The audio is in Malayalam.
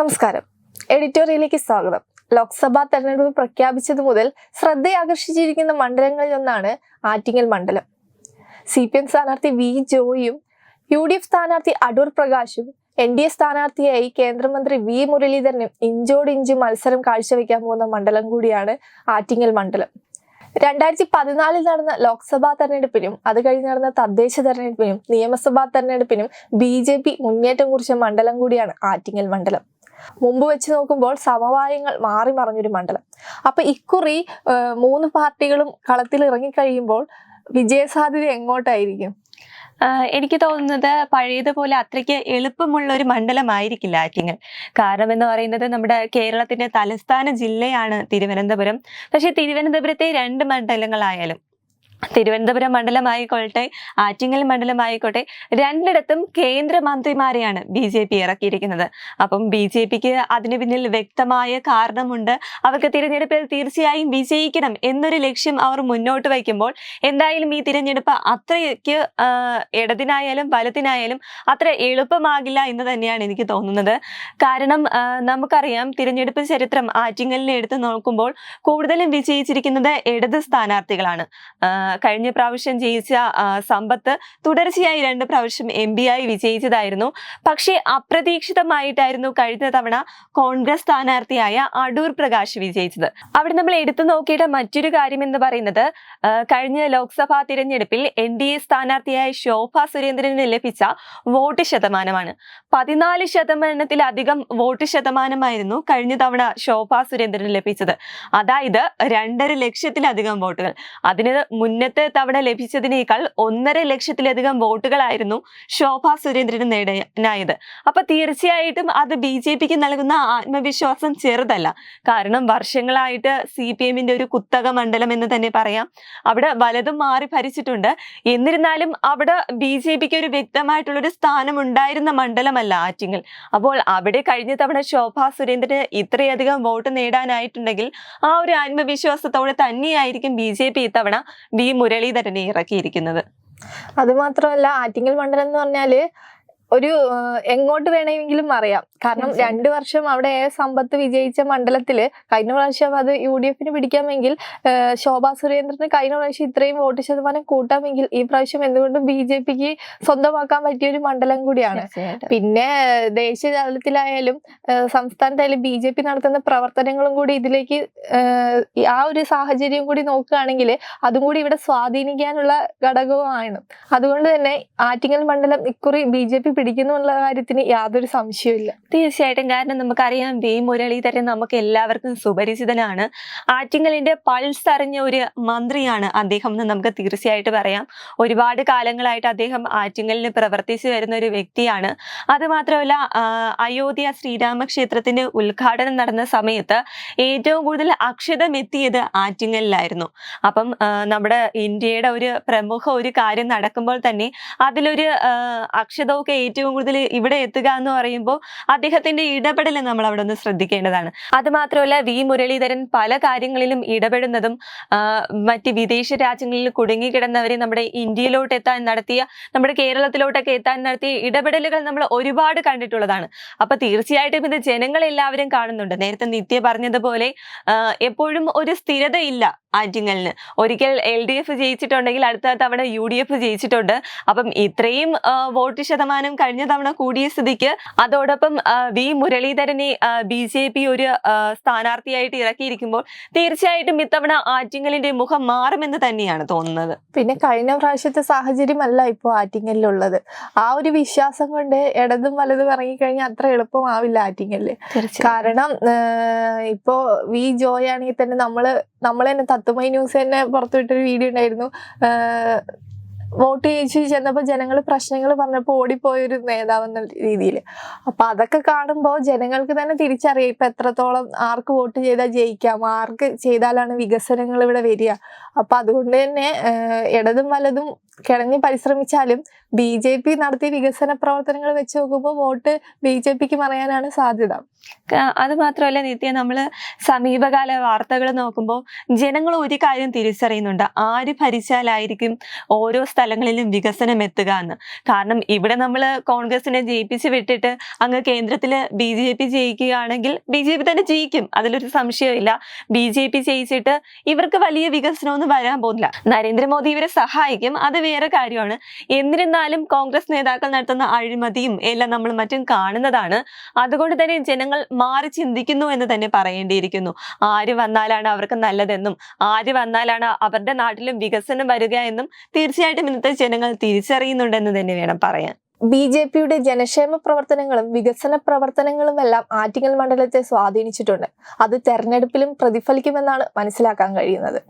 നമസ്കാരം. എഡിറ്റോറിയലിലേക്ക് സ്വാഗതം. ലോക്സഭാ തെരഞ്ഞെടുപ്പ് പ്രഖ്യാപിച്ചത് മുതൽ ശ്രദ്ധയാകർഷിച്ചിരിക്കുന്ന മണ്ഡലങ്ങളിൽ ഒന്നാണ് ആറ്റിങ്ങൽ മണ്ഡലം. സി പി എം സ്ഥാനാർത്ഥി വി ജോയും യു ഡി എഫ് സ്ഥാനാർത്ഥി അടൂർ പ്രകാശും എൻ ഡി എ സ്ഥാനാർത്ഥിയായി കേന്ദ്രമന്ത്രി വി മുരളീധരനും ഇഞ്ചോടിഞ്ച് മത്സരം കാഴ്ചവെക്കാൻ പോകുന്ന മണ്ഡലം കൂടിയാണ് ആറ്റിങ്ങൽ മണ്ഡലം. രണ്ടായിരത്തി പതിനാലിൽ നടന്ന ലോക്സഭാ തെരഞ്ഞെടുപ്പിനും അത് കഴിഞ്ഞ് നടന്ന തദ്ദേശ തെരഞ്ഞെടുപ്പിനും നിയമസഭാ തെരഞ്ഞെടുപ്പിനും ബി ജെ പി മുന്നേറ്റം കുറിച്ച മണ്ഡലം കൂടിയാണ് ആറ്റിങ്ങൽ മണ്ഡലം. മുമ്പ് വെച്ച് നോക്കുമ്പോൾ സമവായങ്ങൾ മാറി മറിഞ്ഞൊരു മണ്ഡലം. അപ്പൊ ഇക്കുറി മൂന്ന് പാർട്ടികളും കളത്തിൽ ഇറങ്ങിക്കഴിയുമ്പോൾ വിജയസാധ്യത എങ്ങോട്ടായിരിക്കും? എനിക്ക് തോന്നുന്നത് പഴയതുപോലെ അത്രയ്ക്ക് എളുപ്പമുള്ള ഒരു മണ്ഡലമായിരിക്കില്ല ആറ്റിങ്ങൽ. കാരണം എന്ന് പറയുന്നത് നമ്മുടെ കേരളത്തിന്റെ തലസ്ഥാന ജില്ലയാണ് തിരുവനന്തപുരം. പക്ഷേ തിരുവനന്തപുരത്തെ രണ്ട് മണ്ഡലങ്ങളായാലും തിരുവനന്തപുരം മണ്ഡലമായിക്കോട്ടെ ആറ്റിങ്ങൽ മണ്ഡലമായിക്കോട്ടെ രണ്ടിടത്തും കേന്ദ്രമന്ത്രിമാരെയാണ് ബി ജെ പി ഇറക്കിയിരിക്കുന്നത്. അപ്പം ബി ജെ പിക്ക് അതിന് പിന്നിൽ വ്യക്തമായ കാരണമുണ്ട്. അവർക്ക് തിരഞ്ഞെടുപ്പിൽ തീർച്ചയായും വിജയിക്കണം എന്നൊരു ലക്ഷ്യം അവർ മുന്നോട്ട് വയ്ക്കുമ്പോൾ എന്തായാലും ഈ തിരഞ്ഞെടുപ്പ് അത്രയ്ക്ക് ഇടതിനായാലും വലത്തിനായാലും അത്ര എളുപ്പമാകില്ല എന്ന് തന്നെയാണ് എനിക്ക് തോന്നുന്നത്. കാരണം നമുക്കറിയാം തിരഞ്ഞെടുപ്പ് ചരിത്രം ആറ്റിങ്ങലിനെ എടുത്ത് നോക്കുമ്പോൾ കൂടുതലും വിജയിച്ചിരിക്കുന്നത് ഇടത് സ്ഥാനാർത്ഥികളാണ്. കഴിഞ്ഞ പ്രാവശ്യം ജയിച്ച സമ്പത്ത് തുടർച്ചയായി രണ്ട് പ്രാവശ്യം എം പി ആയി വിജയിച്ചതായിരുന്നു. പക്ഷേ അപ്രതീക്ഷിതമായിട്ടായിരുന്നു കഴിഞ്ഞ തവണ കോൺഗ്രസ് സ്ഥാനാർത്ഥിയായ അടൂർ പ്രകാശ് വിജയിച്ചത്. അവിടെ നമ്മൾ എടുത്തു നോക്കിയിട്ട് മറ്റൊരു കാര്യം എന്ന് പറയുന്നത് കഴിഞ്ഞ ലോക്സഭാ തിരഞ്ഞെടുപ്പിൽ എൻ ഡി എ സ്ഥാനാർത്ഥിയായ ശോഭ സുരേന്ദ്രന് ലഭിച്ച വോട്ട് ശതമാനമാണ്. പതിനാല് ശതമാനത്തിലധികം വോട്ട് ശതമാനമായിരുന്നു കഴിഞ്ഞ തവണ ശോഭ സുരേന്ദ്രന് ലഭിച്ചത്. അതായത് രണ്ടര ലക്ഷത്തിലധികം വോട്ടുകൾ. അതിന് മുന്നത്തെ തവണ ലഭിച്ചതിനേക്കാൾ ഒന്നര ലക്ഷത്തിലധികം വോട്ടുകളായിരുന്നു ശോഭ സുരേന്ദ്രന് നേടാനായത്. അപ്പൊ തീർച്ചയായിട്ടും അത് ബി ജെ പിക്ക് നൽകുന്ന ആത്മവിശ്വാസം ചെറുതല്ല. കാരണം വർഷങ്ങളായിട്ട് സി പി എമ്മിന്റെ ഒരു കുത്തക മണ്ഡലം എന്ന് തന്നെ പറയാം. അവിടെ വലതും മാറി ഭരിച്ചിട്ടുണ്ട്. എന്നിരുന്നാലും അവിടെ ബി ജെ പിക്ക് ഒരു വ്യക്തമായിട്ടുള്ള ഒരു സ്ഥാനം ഉണ്ടായിരുന്ന മണ്ഡലമല്ല ആറ്റിങ്ങൽ. അപ്പോൾ അവിടെ കഴിഞ്ഞ തവണ ശോഭ സുരേന്ദ്രന് ഇത്രയധികം വോട്ട് നേടാനായിട്ടുണ്ടെങ്കിൽ ആ ഒരു ആത്മവിശ്വാസത്തോടെ തന്നെയായിരിക്കും ബി ജെ പി ഇത്തവണ വി മുരളീധരനെ ഇറക്കിയിരിക്കുന്നത്. അത് മാത്രമല്ല ആറ്റിങ്ങൽ മണ്ഡലം എന്ന് പറഞ്ഞാൽ ഒരു എങ്ങോട്ട് വേണമെങ്കിലും അറിയാം. കാരണം രണ്ട് വർഷം അവിടെ സമ്പത്ത് വിജയിച്ച മണ്ഡലത്തിൽ കഴിഞ്ഞ പ്രാവശ്യം അത് യു ഡി എഫിന് പിടിക്കാമെങ്കിൽ ശോഭാ സുരേന്ദ്രന് കഴിഞ്ഞ പ്രാവശ്യം ഇത്രയും വോട്ട് ശതമാനം കൂട്ടാമെങ്കിൽ ഈ പ്രാവശ്യം എന്തുകൊണ്ടും ബി ജെ പിക്ക് സ്വന്തമാക്കാൻ പറ്റിയ ഒരു മണ്ഡലം കൂടിയാണ്. പിന്നെ ദേശീയ തലത്തിലായാലും സംസ്ഥാനത്തായാലും ബി ജെ പി നടത്തുന്ന പ്രവർത്തനങ്ങളും കൂടി ഇതിലേക്ക് ആ, ഒരു സാഹചര്യം കൂടി നോക്കുകയാണെങ്കിൽ അതും കൂടി ഇവിടെ സ്വാധീനിക്കാനുള്ള ഘടകവുമാണ്. അതുകൊണ്ട് തന്നെ ആറ്റിങ്ങൽ മണ്ഡലം ഇക്കുറി ബി ജെ പി പിടിക്കുന്നുള്ള കാര്യത്തിന് യാതൊരു സംശയവുമില്ല. തീർച്ചയായിട്ടും. കാരണം നമുക്കറിയാം വി മുരളീധരൻ നമുക്ക് എല്ലാവർക്കും സുപരിചിതനാണ്. ആറ്റിങ്ങലിന്റെ പൾസ് അറിഞ്ഞ ഒരു മന്ത്രിയാണ് അദ്ദേഹം എന്ന് നമുക്ക് തീർച്ചയായിട്ടും പറയാം. ഒരുപാട് കാലങ്ങളായിട്ട് അദ്ദേഹം ആറ്റിങ്ങലിന് പ്രവർത്തിച്ചു വരുന്ന ഒരു വ്യക്തിയാണ്. അതുമാത്രമല്ല അയോധ്യ ശ്രീരാമക്ഷേത്രത്തിന്റെ ഉദ്ഘാടനം നടന്ന സമയത്ത് ഏറ്റവും കൂടുതൽ അക്ഷതം എത്തിയത് ആറ്റിങ്ങലിലായിരുന്നു. അപ്പം നമ്മുടെ ഇന്ത്യയുടെ ഒരു പ്രമുഖ ഒരു കാര്യം നടക്കുമ്പോൾ തന്നെ അതിലൊരു അക്ഷതമൊക്കെ ഏറ്റവും കൂടുതൽ ഇവിടെ എത്തുക എന്ന് പറയുമ്പോൾ അദ്ദേഹത്തിന്റെ ഇടപെടൽ നമ്മൾ അവിടെ ഒന്ന് ശ്രദ്ധിക്കേണ്ടതാണ്. അത് മാത്രമല്ല വി. മുരളീധരൻ പല കാര്യങ്ങളിലും ഇടപെടുന്നതും മറ്റ് വിദേശ രാജ്യങ്ങളിൽ കുടുങ്ങിക്കിടന്നവരെ നമ്മുടെ ഇന്ത്യയിലോട്ട് എത്താൻ നടത്തിയ നമ്മുടെ കേരളത്തിലോട്ടൊക്കെ എത്താൻ നടത്തിയ ഇടപെടലുകൾ നമ്മൾ ഒരുപാട് കണ്ടിട്ടുള്ളതാണ്. അപ്പൊ തീർച്ചയായിട്ടും ഇത് ജനങ്ങൾ എല്ലാവരും കാണുന്നുണ്ട്. നേരത്തെ നിത്യ പറഞ്ഞതുപോലെ എപ്പോഴും ഒരു സ്ഥിരതയില്ല ആറ്റിങ്ങലിന്. ഒരിക്കൽ എൽ ഡി എഫ് ജയിച്ചിട്ടുണ്ടെങ്കിൽ അടുത്ത തവണ യു ഡി എഫ് ജയിച്ചിട്ടുണ്ട്. അപ്പം ഇത്രയും വോട്ട് ശതമാനം കഴിഞ്ഞ തവണ കൂടിയ സ്ഥിതിക്ക് അതോടൊപ്പം വി മുരളീധരനെ ബി ജെ പി ഒരു സ്ഥാനാർത്ഥിയായിട്ട് ഇറക്കിയിരിക്കുമ്പോൾ തീർച്ചയായിട്ടും ഇത്തവണ ആറ്റിങ്ങലിന്റെ മുഖം മാറുമെന്ന് തന്നെയാണ് തോന്നുന്നത്. പിന്നെ കഴിഞ്ഞ പ്രാവശ്യത്തെ സാഹചര്യമല്ല ഇപ്പോൾ ആറ്റിങ്ങലിലുള്ളത്. ആ ഒരു വിശ്വാസം കൊണ്ട് ഇടതും വലതും ഇറങ്ങിക്കഴിഞ്ഞാൽ അത്ര എളുപ്പമാവില്ല ആറ്റിങ്ങലിൽ. കാരണം ഇപ്പോ വി ജോയ് ആണെങ്കിൽ തന്നെ നമ്മൾ നമ്മൾ തന്നെ തത്തുമൈ ന്യൂസ് തന്നെ പുറത്തുവിട്ടൊരു വീഡിയോ ഉണ്ടായിരുന്നു. വോട്ട് ചെയ്ത് ചെന്നപ്പോൾ ജനങ്ങൾ പ്രശ്നങ്ങൾ പറഞ്ഞപ്പോൾ ഓടിപ്പോയൊരു നേതാവെന്ന രീതിയിൽ അപ്പൊ അതൊക്കെ കാണുമ്പോൾ ജനങ്ങൾക്ക് തന്നെ തിരിച്ചറിയാം ഇപ്പൊ എത്രത്തോളം ആർക്ക് വോട്ട് ചെയ്താൽ ജയിക്കാം ആർക്ക് ചെയ്താലാണ് വികസനങ്ങൾ ഇവിടെ വരിക. അപ്പൊ അതുകൊണ്ട് തന്നെ ഇടതും വലതും കിടങ്ങി പരിശ്രമിച്ചാലും ബി ജെ പി നടത്തിയ വികസന പ്രവർത്തനങ്ങൾ വെച്ച് നോക്കുമ്പോൾ വോട്ട് ബി ജെ പിക്ക് മറയാനാണ് സാധ്യത. അത് മാത്രമല്ല നിത്യ നമ്മൾ സമീപകാല വാർത്തകൾ നോക്കുമ്പോൾ ജനങ്ങൾ ഒരു കാര്യം തിരിച്ചറിയുന്നുണ്ട്. ആര് ഭരിച്ചാലായിരിക്കും ഓരോ സ്ഥലങ്ങളിലും വികസനം എത്തുക എന്ന്. കാരണം ഇവിടെ നമ്മൾ കോൺഗ്രസിനെ ജയിപ്പിച്ച് വിട്ടിട്ട് അങ്ങ് കേന്ദ്രത്തിൽ ബി ജെ പി ജയിക്കുകയാണെങ്കിൽ ബി ജെ പി തന്നെ ജയിക്കും. അതിലൊരു സംശയമില്ല ബി ജെ പി ജയിച്ചിട്ട് ഇവർക്ക് വലിയ വികസനമൊന്നും വരാൻ പോകുന്നില്ല. നരേന്ദ്രമോദി ഇവരെ സഹായിക്കും. അത് വേറെ കാര്യമാണ്. എന്നിരുന്നാലും കോൺഗ്രസ് നേതാക്കൾ നടത്തുന്ന അഴിമതിയും എല്ലാം നമ്മൾ മറ്റും കാണുന്നതാണ്. അതുകൊണ്ട് തന്നെ ജനങ്ങൾ മാറി ചിന്തിക്കുന്നു എന്ന് തന്നെ പറയേണ്ടിയിരിക്കുന്നു. ആര് വന്നാലാണ് അവർക്ക് നല്ലതെന്നും ആര് വന്നാലാണ് അവരുടെ നാട്ടിലും വികസനം വരിക എന്നും തീർച്ചയായിട്ടും ഇന്നത്തെ ജനങ്ങൾ തിരിച്ചറിയുന്നുണ്ടെന്ന് തന്നെ വേണം പറയാൻ. ബി ജെ പിയുടെ ജനക്ഷേമ പ്രവർത്തനങ്ങളും വികസന പ്രവർത്തനങ്ങളും എല്ലാം ആറ്റിങ്ങൽ മണ്ഡലത്തെ സ്വാധീനിച്ചിട്ടുണ്ട്. അത് തെരഞ്ഞെടുപ്പിലും പ്രതിഫലിക്കുമെന്നാണ് മനസ്സിലാക്കാൻ കഴിയുന്നത്.